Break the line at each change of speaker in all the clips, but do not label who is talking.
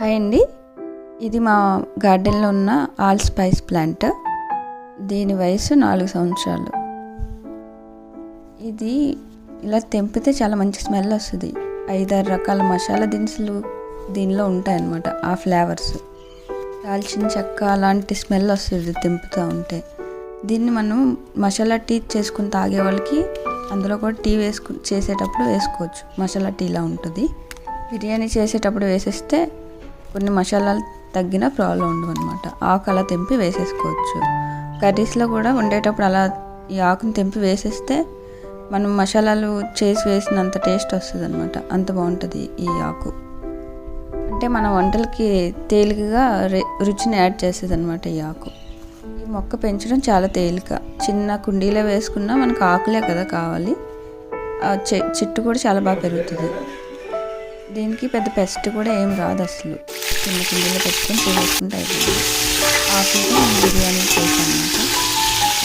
Hi అండి. ఇది మా గార్డెన్లో ఉన్న ఆల్ స్పైస్ ప్లాంట్. దీని వయసు నాలుగు సంవత్సరాలు. ఇది ఇలా తెంపితే చాలా మంచి స్మెల్ వస్తుంది. ఐదారు రకాల మసాలా దినుసులు దీనిలో ఉంటాయన్నమాట ఆ ఫ్లేవర్స్. దాల్చిన చెక్క అలాంటి స్మెల్ వస్తుంది తెంపుతూ ఉంటే. దీన్ని మనం మసాలా టీ చేసుకుని తాగే వాళ్ళకి అందులో కూడా టీ వేసుకు చేసేటప్పుడు వేసుకోవచ్చు. మసాలా టీలా ఉంటుంది. బిర్యానీ చేసేటప్పుడు వేసేస్తే కొన్ని మసాలాలు తగ్గిన ప్రాబ్లం ఉండవు అనమాట ఆకు అలా తెంపి వేసేసుకోవచ్చు. కర్రీస్లో కూడా వండేటప్పుడు అలా ఈ ఆకుని తెంపి వేసేస్తే మనం మసాలాలు చేసి వేసినంత టేస్ట్ వస్తుంది అనమాట అంత బాగుంటుంది ఈ ఆకు. అంటే మన వంటలకి తేలికగా రే- రుచిని యాడ్ చేస్తుంది అనమాట ఈ ఆకు. ఈ మొక్క పెంచడం చాలా తేలిక. చిన్న కుండీలో వేసుకున్నా మనకు ఆకులే కదా కావాలి. ఆ చె చెట్టు కూడా చాలా బాగా పెరుగుతుంది. దీనికి పెద్ద పెస్ట్ కూడా ఏం రాదు అసలు. చిన్న కుండీలో పెట్టుకొని చేసేసుకుంటే అయిపోయింది. ఆకులతో నేను బిర్యానీ చేశాను అనమాట.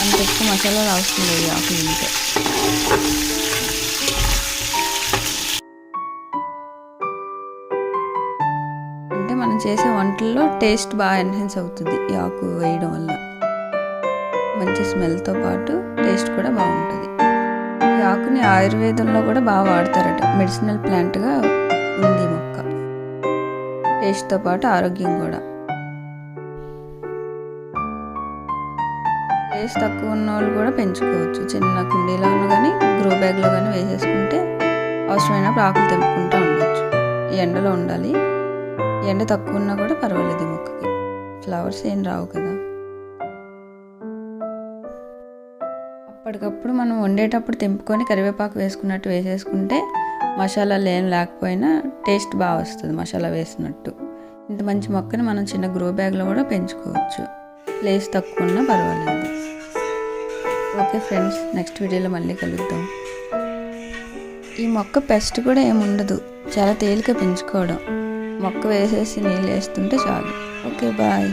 అంత ఎక్కువ మసాలాలు అవసరం లేదు ఈ ఆకులు ఉంటే అంటే మనం చేసే వంటల్లో టేస్ట్ బాగా ఎన్హాన్స్ అవుతుంది ఈ ఆకు వేయడం వల్ల. మంచి స్మెల్తో పాటు టేస్ట్ కూడా బాగుంటుంది. ఈ ఆకుని ఆయుర్వేదంలో కూడా బాగా వాడతారట. మెడిసినల్ ప్లాంట్గా ఉంది మొక్క. టేస్ట్తో పాటు ఆరోగ్యం కూడా. టేస్ట్ తక్కువ ఉన్న వాళ్ళు కూడా పెంచుకోవచ్చు. చిన్న కుండీలోనూ కానీ గ్రో బ్యాగ్లో కానీ వేసేసుకుంటే అవసరమైనప్పుడు ఆకులు తెంపుకుంటూ ఉండొచ్చు. ఈ ఎండలో ఉండాలి. ఎండ తక్కువ ఉన్నా కూడా పర్వాలేదు మొక్కకి. ఫ్లవర్స్ ఏం రావు కదా. అప్పటికప్పుడు మనం వండేటప్పుడు తెంపుకొని కరివేపాకు వేసుకున్నట్టు వేసేసుకుంటే మసాలాలు ఏం లేకపోయినా టేస్ట్ బాగా వస్తుంది మసాలా వేసినట్టు. ఇంత మంచి మొక్కని మనం చిన్న గ్రో బ్యాగ్లో కూడా పెంచుకోవచ్చు. ప్లేస్ తక్కువ ఉన్నా పర్వాలేదు. ఓకే ఫ్రెండ్స్ నెక్స్ట్ వీడియోలో మళ్ళీ కలుద్దాం. ఈ మొక్క పెస్ట్ కూడా ఏముండదు చాలా తేలిక పెంచుకోవడం. మొక్క వేసేసి నీళ్ళు వేస్తుంటే చాలు. Okay bye.